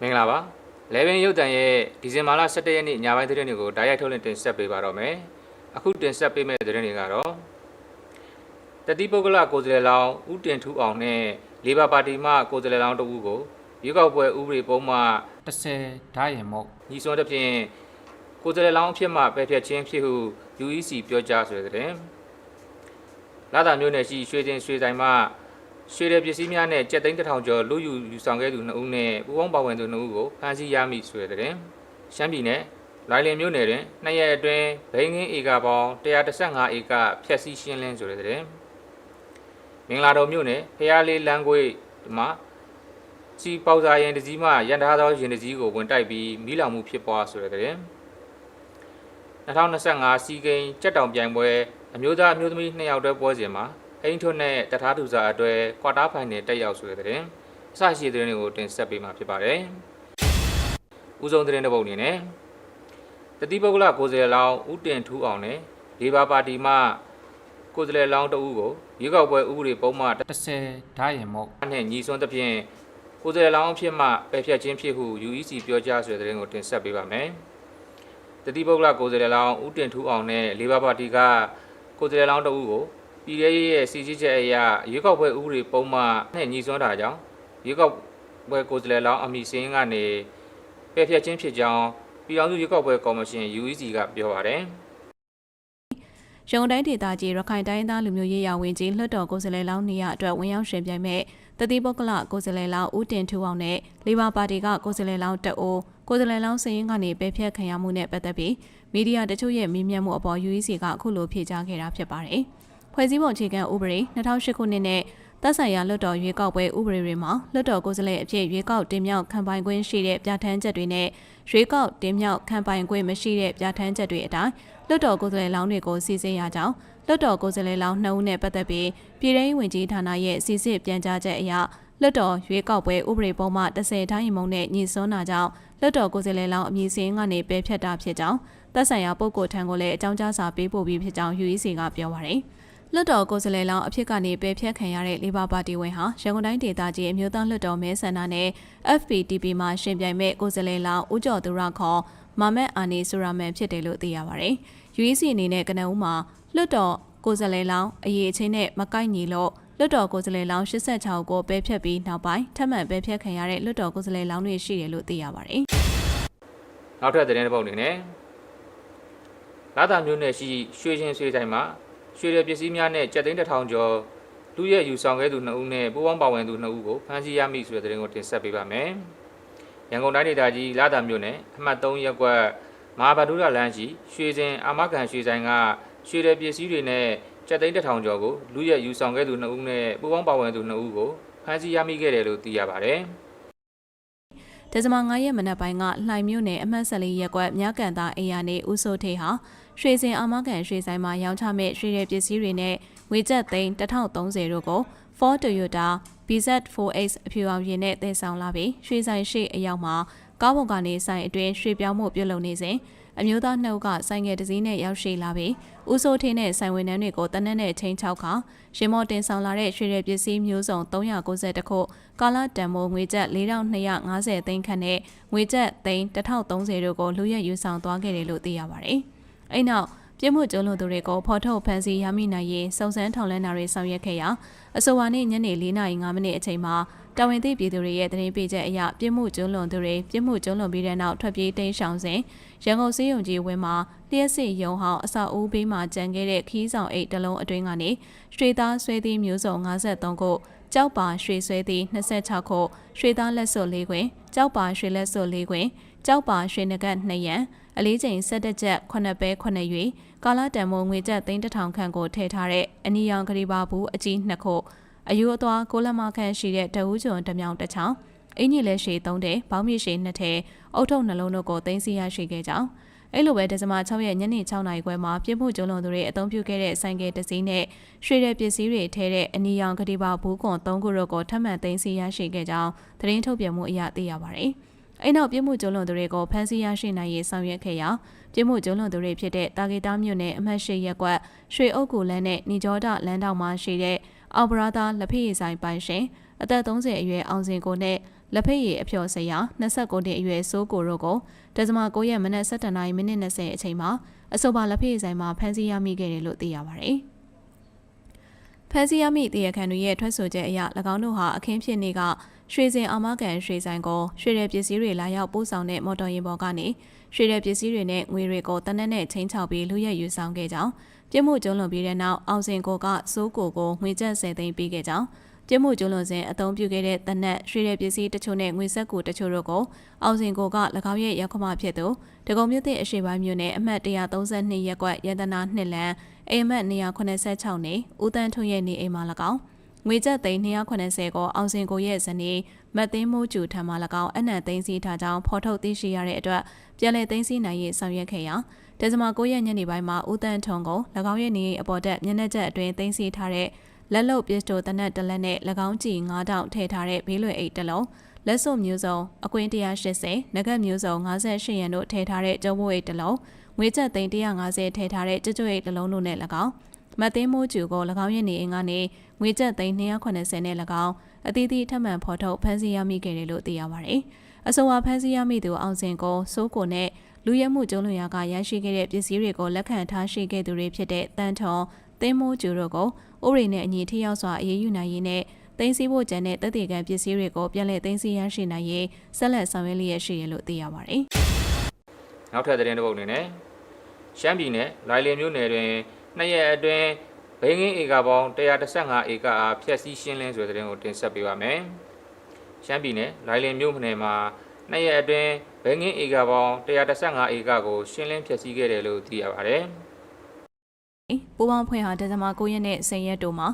မင်္ဂလာပါလေဗင်ရုပ်တံရဲ့ဒီဇင်ဘာလ17ရက်နေ့ညပိုင်းသတင်းတွေကိုဓာတ်ရိုက်ထုတ်လင်းတင်ဆက်ပေးပါတော့မယ်အခုတင်ဆက်ပေးမယ့်သတင်းတွေကတော့တတိပုဂ္ဂလကိုယ်စားလှယ်လောင်းဦးတင်ထူအောင်နဲ့လေဘာပါတီမှကိုယ်စားလှယ်လောင်းတဦးကိုရွေးကောက်ပွဲဥပဒေပုံမှ30ဓာတ်ရင်မို့ညီစွန်းတဲ့ဖြင့်ကိုယ်စားလှယ်လောင်းအဖြစ်မှပယ်ဖျက်ခြင်းဖြစ်ဟု UEC ပြောကြားဆိုတဲ့သတင်းလာတာမျိုးနယ်ရှိရွှေချင်းရွှေဆိုင်မှ ရွှေရည်ပစ္စည်းများနဲ့ကြက်သိန်းတစ်ထောင်ကျော်လူယူယူဆောင်ခဲ့သူ2ဦးနဲ့ပူးပေါင်းပါဝင်သူ2ဦးကိုဖမ်းဆီးရမိဆိုတဲ့တဲ့ရှမ်းပြည်နယ်လိုင်လင်မြို့နယ်တွင်နှစ်ရက်အတွင်းဘိန်းငင်းဧကပေါင်း135ဧကဖျက်ဆီးရှင်းလင်းဆိုတဲ့တဲ့မင်္ဂလာတော်မြို့နယ်ဖျားလေးလမ်းကွေးမှာစီပေါစာရင်တစည်းမှရန်ထားသောရင်တစည်းကိုဝင်တိုက်ပြီးမိလောင်မှုဖြစ်ပွားဆိုတဲ့တဲ့2025စီဂိမ်းကြက်တောင်ပြိုင်ပွဲအမျိုးသားအမျိုးသမီးနှစ်ယောက်တည်းပွဲစဉ်မှာ အိမ်ထွန်းနဲ့တထားသူစာအတွဲကွာတာဖိုင်နယ်တက်ရောက်ဆိုတဲ့တဲ့အစရှိတဲ့သတင်းတွေကိုတင်ဆက်ပေးမှာဖြစ်ပါတယ်။ဦးဆုံးသတင်းတစ်ပုဒ်အနေနဲ့တတိပုဂ္ဂလကိုယ်စားလှယ်လောင်းဦးတင်ထူးအောင်နဲ့လေဘာပါတီမှကိုယ်စားလှယ်လောင်းတဦးကိုရွေးကောက်ပွဲဥပဒေပုံမှန်30ဓာတ်ရင်မို့နဲ့ညီစွန်းသဖြင့်ကိုယ်စားလှယ်လောင်းအဖြစ်မှပယ်ဖျက်ခြင်းဖြစ်ဟု UEC ပြောကြားဆိုတဲ့သတင်းကိုတင်ဆက်ပေးပါမယ်။တတိပုဂ္ဂလကိုယ်စားလှယ်လောင်းဦးတင်ထူးအောင်နဲ့လေဘာပါတီကကိုယ်စားလှယ်လောင်းတဦးကို ပြည်ရဲရဲ့စီစီချက်အရရွေးကောက်ပွဲဥပဒေပုံမှန်နဲ့ညီစွန်းတာကြောင့်ရွေးကောက်ပွဲကိုယ်စားလှယ်လောင်းအမိစင်းကနေပယ်ဖျက်ခြင်းဖြစ်ကြောင်းပြည်ထောင်စုရွေးကောက်ပွဲကော်မရှင် UEC ကပြောပါတယ်။ရန်ကုန်တိုင်းဒေသကြီးရခိုင်တိုင်းသားလူမျိုးရေးရာဝန်ကြီးလွှတ်တော်ကိုယ်စားလှယ်လောင်းနေရအတွက်ဝင်ရောက်ရှင်ပြိုင်မဲ့တတိပုဂ္ဂလကိုယ်စားလှယ်လောင်းဦးတင်ထူအောင်နဲ့လေဘာပါတီကကိုယ်စားလှယ်လောင်းတအိုးကိုယ်စားလှယ်လောင်းစရင်ကနေပယ်ဖျက်ခံရမှုနဲ့ပတ်သက်ပြီးမီဒီယာတချို့ရဲ့မေးမြန်းမှုအပေါ် UEC ကအခုလိုဖြေကြားခဲ့တာဖြစ်ပါတယ်။ ဖွဲ့စည်းပုံအခြေခံဥပဒေ2008ခုနှစ်နဲ့သက်ဆိုင်ရာလွှတ်တော်ရွေးကောက်ပွဲဥပဒေတွေမှာလွှတ်တော်ကိုယ်စားလှယ်အဖြစ်ရွေးကောက်တင်မြှောက်ခံပိုင်ခွင့်ရှိတဲ့ပြဋ္ဌာန်းချက်တွေနဲ့ရွေးကောက်တင်မြှောက်ခံပိုင်ခွင့်မရှိတဲ့ပြဋ္ဌာန်းချက်တွေအတိုင်းလွှတ်တော်ကိုယ်စားလှယ်လောင်းတွေကိုစီစဉ်ရကြောင်းလွှတ်တော်ကိုယ်စားလှယ်လောင်း2ဦးနဲ့ပတ်သက်ပြီးပြည်ထောင်ဝင်ကြီးဌာနရဲ့စီစစ်ပြန်ကြားချက်အရလွှတ်တော်ရွေးကောက်ပွဲဥပဒေပုံမှ30တိုင်းမုံနဲ့ညီစွန်းတာကြောင့်လွှတ်တော်ကိုယ်စားလှယ်လောင်းအမည်စင်းကနေပယ်ဖျက်တာဖြစ်ကြောင်းသက်ဆိုင်ရာပုဂ္ဂိုလ်ထံကိုလည်းအကြောင်းကြားစာပေးပို့ပြီးဖြစ်ကြောင်း UEC ကပြောပါရယ် လွှတ်တော်ကိုယ်စားလှယ်လောင်းအဖြစ်ကနေပယ်ဖျက်ခံရတဲ့လေဘာပါတီဝင်ဟာရန်ကုန်တိုင်းဒေသကြီးအမျိုးသားလွှတ်တော်မဲဆန္ဒနဲ့ FPTP မှာရှင်ပြိုင်မဲ့ကိုယ်စားလှယ်လောင်းဦးကျော်သူရခေါ်မာမက်အာနီဆိုရာမန်ဖြစ်တယ်လို့သိရပါဗျ။ UEC အနေနဲ့ကနဦးမှာလွှတ်တော်ကိုယ်စားလှယ်လောင်းအရေးအချင်းနဲ့မကိုက်ညီလို့လွှတ်တော်ကိုယ်စားလှယ်လောင်း86ကိုပယ်ဖျက်ပြီးနောက်ပိုင်းထပ်မံပယ်ဖျက်ခံရတဲ့လွှတ်တော်ကိုယ်စားလှယ်လောင်းတွေရှိတယ်လို့သိရပါတယ်။နောက်ထပ်သတင်းတစ်ပုဒ်အနေနဲ့လာတာမျိုးနယ်ရှိရွှေချင်းရွှေဆိုင်မှာ ရွှေရည်ပစ္စည်းများနဲ့ကြက်သိန်းတစ်ထောင်ကျော်လူရဲ့ယူဆောင်ခဲ့သူ2ဦးနဲ့ပူးပေါင်းပါဝင်သူ2ဦးကိုဖမ်းဆီးရမိဆိုတဲ့သတင်းကိုတင်ဆက်ပေးပါမယ်။ရန်ကုန်တိုင်းဒေသကြီးလာတာမြို့နယ်အမှတ်3ရပ်ကွက်မဟာဗဒုရလမ်းရှိရွှေစင်အာမခံရွှေဆိုင်ကရွှေရည်ပစ္စည်းတွေနဲ့ကြက်သိန်းတစ်ထောင်ကျော်ကိုလူရဲ့ယူဆောင်ခဲ့သူ2ဦးနဲ့ပူးပေါင်းပါဝင်သူ2ဦးကိုဖမ်းဆီးရမိခဲ့တယ်လို့သိရပါတယ်။ ဒဇမ9ရက်မနက်ပိုင်းကလှိုင်မြို့နယ်အမှတ်14ရပ်ကွက်မြကန်သားအိမ်ယာနေဦးစိုးထေဟာရွှေစင်အာမခံရွှေဆိုင်မှာရောင်းချမဲ့ရွှေရည်ပစ္စည်းတွေနဲ့ငွေကျပ်သိန်း1030တို့ကို Ford Toyota BZ4X အဖြူအောင်ရင်နဲ့သယ်ဆောင်လာပြီးရွှေဆိုင်ရှိအရောက်မှာကားပေါ်ကနေဆိုင်အတွင်းရွှေပြောင်းမှုပြုလုပ်နေစဉ် အမျိုးသားနှုတ်ကဆိုင်ငယ်တစ်စီးနဲ့ရောက်ရှိလာပြီးဦးစိုးထင်းနဲ့ဆိုင်ဝင်နှန်းတွေကိုတနက်နဲ့ချင်းချောက်ခါရင်မော်တင်ဆောင်လာတဲ့ရွှေရည်ပစ္စည်းမျိုးစုံ390ခုကာလာတန်မိုးငွေကျပ်4250သိန်းခန့်နဲ့ငွေကျပ်သိန်း1030တို့ကိုလူရက်ယူဆောင်သွားခဲ့တယ်လို့သိရပါတယ်။အဲ့နောက်ပြစ်မှုကျူးလွန်သူတွေကိုဖော်ထုတ်ဖမ်းဆီးရမိနိုင်ရေးစုံစမ်းထောက်လှမ်းတာတွေဆောင်ရွက်ခဲ့ရာအဆိုပါနေ့ညနေ4:05မိနစ်အချိန်မှာ တာဝန်သိပြည်သူတွေရဲ့သတင်းပေးချက်အရပြစ်မှုကျူးလွန်သူတွေပြစ်မှုကျူးလွန်ပြီးတဲ့နောက်ထွက်ပြေးတိမ်းရှောင်စဉ်ရန်ကုန်စေယုံကြီးဝင်းမှာလျှက်စစ်ရုံဟောင်းအဆောက်အဦဘေးမှာကျန်ခဲ့တဲ့ခီးဆောင်အိတ်တလုံးအတွင်းကနေရွှေသားဆွဲသီးမျိုးစုံ53ခုကြောက်ပါရွှေဆွဲသီး26ခုရွှေသားလက်စွပ်၄ခွင်ကြောက်ပါရွှေလက်စွပ်၄ခွင်ကြောက်ပါရွှေနဂတ်2ရန်အလေးချိန်17ချက်9ပဲ9ရွေကာလာတန်မိုးငွေကျပ်3000ခန့်ကိုထည့်ထားတဲ့အနီရောင်ဂရီဘာဘူးအကြီး2ခု အယူအသွားကိုလမခန့်ရှိတဲ့တအူးကျွန်းတစ်မြောင်တစ်ချောင်းအင်ကြီးလက်ရှိ3တဲ့ဘောင်းမြေရှိ2ထဲအုတ်ထုပ်နှလုံးတို့ကိုသိမ်းဆည်းရရှိခဲ့ကြောင်းအဲ့လိုပဲဒဇမ6ရက်ညနေ6နာရီခွဲမှာပြစ်မှုကျုံလွန်သူတွေအုံပြုခဲ့တဲ့ဆိုင်ကယ်တစ်စီးနဲ့ရွှေရပစ္စည်းတွေထဲတဲ့အနီရောင်ကတိပါဘူးကွန်3ခုတို့ကိုထပ်မံသိမ်းဆည်းရရှိခဲ့ကြောင်းသတင်းထုတ်ပြန်မှုအရသိရပါတယ်။အဲ့နောက်ပြစ်မှုကျုံလွန်သူတွေကိုဖမ်းဆီးရရှိနိုင်ရေးဆောင်ရွက်ခဲ့ရာပြစ်မှုကျုံလွန်သူတွေဖြစ်တဲ့တာဂီတာမြို့နယ်အမှတ်၈ရပ်ကွက်ရွှေအုပ်ကူလန်းနဲ့နီဂျောဒလန်းတောင်မှာရှိတဲ့ အော်ဘရာသာလက်ဖက်ရည်ဆိုင်ပိုင်ရှင်အသက်30အရွယ်အောင်စင်ကိုနဲ့လက်ဖက်ရည်အဖျော်စရာ29နှစ်အရွယ်စိုးကိုတို့ကိုဒဇမ9ရက်မနက်7:00နာရီမိနစ်20အချိန်မှာအဆိုပါလက်ဖက်ရည်ဆိုင်မှာဖမ်းဆီးရမိခဲ့တယ်လို့သိရပါတယ်။ဖမ်းဆီးရမိတရားခံတွေရဲ့ထွက်ဆိုချက်အရ၎င်းတို့ဟာအခင်းဖြစ်နေကရွှေစင်အာမကန်ရွှေဆိုင်ကိုရွှေတဲ့ပစ္စည်းတွေလာရောက်ပို့ဆောင်တဲ့မော်တော်ယာဉ်ပေါ်ကနေရွှေတဲ့ပစ္စည်းတွေနဲ့ငွေတွေကိုတနက်နဲ့ချင်းချောက်ပြီးလူရက်ယူဆောင်ခဲ့ကြောင်း ပြစ်မှုကျုံးလွန်ပြီးတဲ့နောက်အောင်စင်ကိုကစိုးကိုကိုငွေကျပ်10သိန်းပေးခဲ့ကြောင်းပြစ်မှုကျုံးလွန်စဉ်အသုံးပြုခဲ့တဲ့တနက်ရွှေတဲ့ပစ္စည်းတချို့နဲ့ငွေဆက်ကူတချို့တို့ကိုအောင်စင်ကိုက၎င်းရဲ့ရောက်ခမဖြစ်သူဒဂုံမြို့တဲ့အရှိပိုင်းမြို့နယ်အမှတ်132ရပ်ကွက်ရတနာနှစ်လမ်းအိမ်မက်286နေဦးတန်းထွန်းရဲ့နေအိမ်မှာ၎င်း ငွေကျပ်သိန်း280ကိုအောင်စင်ကိုရဲ့ဇနီးမတ်သိန်းမိုးကျူထံမှ၎င်းအနံ့သိန်းစီထားကြောင်းဖော်ထုတ်သိရှိရတဲ့အတွက်ပြည်내သိန်းစီနိုင်ရေးဆောင်ရွက်ခဲ့ရာဒဇမ9ရက်ညနေပိုင်းမှာဦးတန်းထွန်းကို၎င်းရဲ့နေအိမ်အပေါ်တက်မျက်နှာချက်အတွင်းသိန်းစီထားတဲ့လက်လုတ်ပစ္စတိုတနက်တစ်လက်နဲ့၎င်းကြည်9တောင်ထည့်ထားတဲ့ဘေးလွယ်အိတ်တစ်လုံးလက်စွပ်မျိုးစုံအကွင်း180နဂတ်မျိုးစုံ58ရန်တို့ထည့်ထားတဲ့ကျုံးမိုးအိတ်တစ်လုံးငွေကျပ်သိန်း150ထည့်ထားတဲ့ကျွတ်ကျွတ်အိတ်တစ်လုံးတို့နဲ့၎င်းမတ်သိန်းမိုးကျူကို၎င်းရဲ့နေအိမ်ကနေ ငွေကျပ်သိန်း280နဲ့၎င်းအသီးသီးထပ်မံဖော်ထုတ်ဖမ်းဆီးရမိခဲ့တယ်လို့သိရပါတယ်။အဆိုပါဖမ်းဆီးရမိသူအောင်စင်ကိုစိုးကိုနဲ့လူရဲမှုကျုံးလွန်ရာကရရှိခဲ့တဲ့ပစ္စည်းတွေကိုလက်ခံထားရှိခဲ့သူတွေဖြစ်တဲ့တန်ထုံသင်းမိုးကျူတို့ကိုဥပဒေနဲ့အညီထိရောက်စွာအရေးယူနိုင်ရေးနဲ့သိမ်းဆည်းဖို့ကြံတဲ့တပ်တွေကံပစ္စည်းတွေကိုပြန်လည်သိမ်းဆည်းရရှိနိုင်ရေးဆက်လက်ဆောင်ရွက်လျက်ရှိရလို့သိရပါတယ်။နောက်ထပ်သတင်းတစ်ပုဒ်အနေနဲ့ရှမ်းပြည်နယ်လိုင်လင်မြို့နယ်တွင်နှစ်ရက်အတွင်း ဘိန်းကင်းဧကပေါင်း115ဧကအားဖျက်ဆီးရှင်းလင်းဆိုတဲ့သတင်းကိုတင်ဆက်ပေးပါမယ်။ရှမ်းပြည်နယ်လိုင်လင်မြို့နယ်မှာနှစ်ရက်အတွင်းဘိန်းကင်းဧကပေါင်း115ဧကကိုရှင်းလင်းဖျက်ဆီးခဲ့တယ်လို့သိရပါတယ်။ပူပေါင်းဖွဲ့ဟာဒဇမ9ရက်နဲ့10ရက်တို့မှာ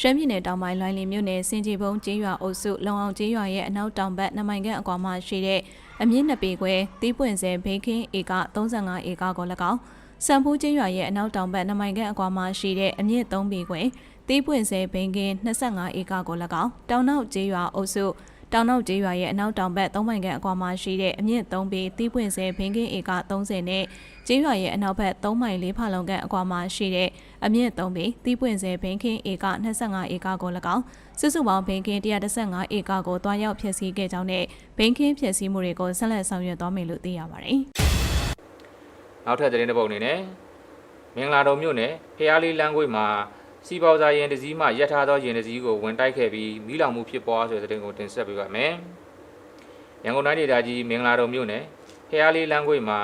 ရှမ်းပြည်နယ်တောင်ပိုင်းလိုင်းလင်မြို့နယ်စင်ကြီးဘုံကျေးရွာအုပ်စုလုံအောင်ကျေးရွာရဲ့အနောက်တောင်ဘက်နမိုင်ခန့်အကွာမှာရှိတဲ့အမြင့်နှစ်ပေခွဲတီးပွင့်စဲဘေးကင်းဧက35ဧကကို၎င်း စံဖူးကျေးရွာရဲ့အနောက်တောင်ဘက်နမိုင်ခန့်အကွာမှာရှိတဲ့အမြင့်3ပေခွဲတီးပွင့်စဲဘင်းကင်း25ဧကကို၎င်းတောင်နောက်ကျေးရွာအုပ်စုတောင်နောက်ကျေးရွာရဲ့အနောက်တောင်ဘက်3မိုင်ခန့်အကွာမှာရှိတဲ့အမြင့်3ပေတီးပွင့်စဲဘင်းကင်းဧက30နဲ့ကျေးရွာရဲ့အနောက်ဘက်3မိုင်4ဖာလုံခန့်အကွာမှာရှိတဲ့အမြင့်3ပေတီးပွင့်စဲဘင်းကင်းဧက25ဧကကို၎င်းစုစုပေါင်းဘင်းကင်း115ဧကကိုတွားရောက်ဖျက်ဆီးခဲ့ကြောင်းနဲ့ဘင်းကင်းဖျက်ဆီးမှုတွေကိုဆက်လက်ဆောင်ရွက်သွားမယ်လို့သိရပါတယ်။ နောက်ထပ်သတင်းတစ်ပုဒ်အနေနဲ့မင်္ဂလာတော်မြို့နယ်ဖျားလေးလမ်းကွေ့မှာစီပေါစာရင်တစည်းမှရက်ထားသောရင်တစည်းကိုဝင်တိုက်ခဲ့ပြီးမိလောင်မှုဖြစ်ပွားဆိုတဲ့သတင်းကိုတင်ဆက်ပေးပါမယ်။ရန်ကုန်တိုင်းဒေသကြီးမင်္ဂလာတော်မြို့နယ်ဖျားလေးလမ်းကွေ့မှာ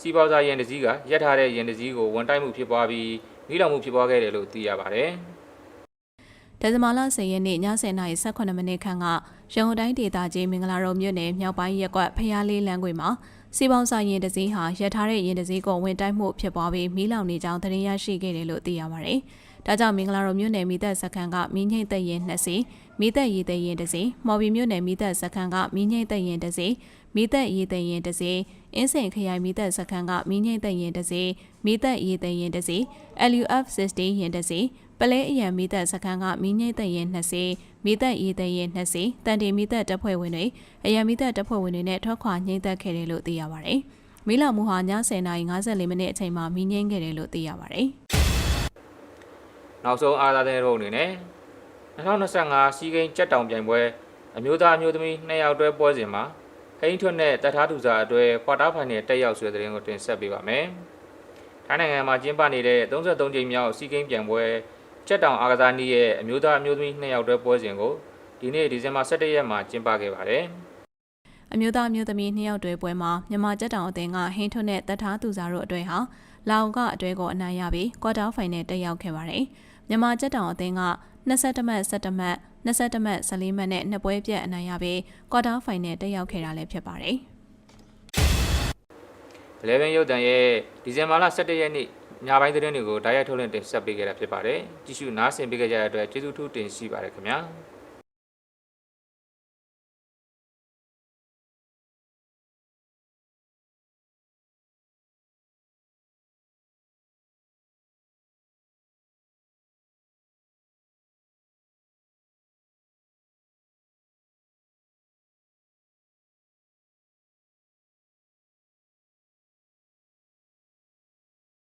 စီပေါစာရင်တစည်းကရက်ထားတဲ့ရင်တစည်းကိုဝင်တိုက်မှုဖြစ်ပွားပြီးမိလောင်မှုဖြစ်ပွားခဲ့တယ်လို့သိရပါတယ်။ဒဇမာလ10ရက်နေ့ည7:18မိနစ်ခန့်ကရန်ကုန်တိုင်းဒေသကြီးမင်္ဂလာတော်မြို့နယ်မြောက်ပိုင်းရပ်ကွက်ဖျားလေးလမ်းကွေမှာ စီပေါင်းစာရင်တစည်းဟာရထားတဲ့ရင်တစည်းကိုဝင်တိုက်မှုဖြစ်ပွားပြီးမီးလောင်နေကြောင်းသတင်းရရှိခဲ့တယ်လို့သိရပါတယ်။ဒါကြောင့်မင်္ဂလာတော်မြို့နယ်မိသက်စခန်းကမီးငိမ့်သက်ရင်2စီမိသက်ရည်သက်ရင်1စီမော်ဘီမြို့နယ်မိသက်စခန်းကမီးငိမ့်သက်ရင်1စီမိသက်ရည်သက်ရင်1စီအင်းစိန်ခရိုင်မိသက်စခန်းကမီးငိမ့်သက်ရင်1စီမိသက်ရည်သက်ရင်1စီ LUF 60ရင်1စီ ပလဲအရန်မိသက်စခန်းကမီးငိမ့်သက်ရင်2စီမိသက်ရည်သက်ရင်2စီတန်တီမိသက်တပ်ဖွဲ့ဝင်တွေအရန်မိသက်တပ်ဖွဲ့ဝင်တွေနဲ့ထွက်ခွာငိမ့်သက်ခဲ့တယ်လို့သိရပါတယ်။မီးလောင်မှုဟာည10:54မိနစ်အချိန်မှာမီးငိမ့်ခဲ့တယ်လို့သိရပါတယ်။နောက်ဆုံးအားသာတဲ့ရုံအနေနဲ့2025စီးကိန်းကြက်တောင်ပြိုင်ပွဲအမျိုးသားအမျိုးသမီးနှစ်ယောက်တွဲပွဲစဉ်မှာဟိန်းထွတ်နဲ့တထားသူစာအတွဲကွာတာဖိုင်နယ်တက်ရောက်ဆွေးတဲ့တဲ့ရင်ကိုတင်ဆက်ပေးပါမယ်။ထိုင်းနိုင်ငံမှာကျင်းပနေတဲ့33ကြိမ်မြောက်စီးကိန်းပြိုင်ပွဲ ကြက်တောင်အားကစားနည်းရဲ့အမျိုးသားအမျိုးသမီးနှစ်ယောက်တွဲပွဲစဉ်ကိုဒီနေ့ဒီဇင်ဘာ17ရက်မှာကျင်းပခဲ့ပါတယ်။အမျိုးသားမျိုးသမီးနှစ်ယောက်တွဲပွဲမှာမြန်မာကြက်တောင်အသင်းကဟင်းထွန်းနဲ့တထားသူစာတို့အတွဲဟာလာအိုကအတွဲကိုအနိုင်ရပြီးကွာတာဖိုင်နယ်တက်ရောက်ခဲ့ပါတယ်။မြန်မာကြက်တောင်အသင်းက21မှတ်17မှတ်21မှတ်14မှတ်နဲ့နှစ်ပွဲပြတ်အနိုင်ရပြီးကွာတာဖိုင်နယ်တက်ရောက်ခဲ့တာလည်းဖြစ်ပါတယ်။11ရုပ်တံရဲ့ဒီဇင်ဘာလ17ရက်နေ့ ညပိုင်းသတင်းတွေကိုဓာတ်ရိုက်ထုတ်လွှင့်တင်ဆက်ပေးခဲ့တာဖြစ်ပါတယ်။ကြည့်ရှုနားဆင်ပေးကြတဲ့အတွက်ကျေးဇူးထူးတင်ရှိပါတယ်ခင်ဗျာ။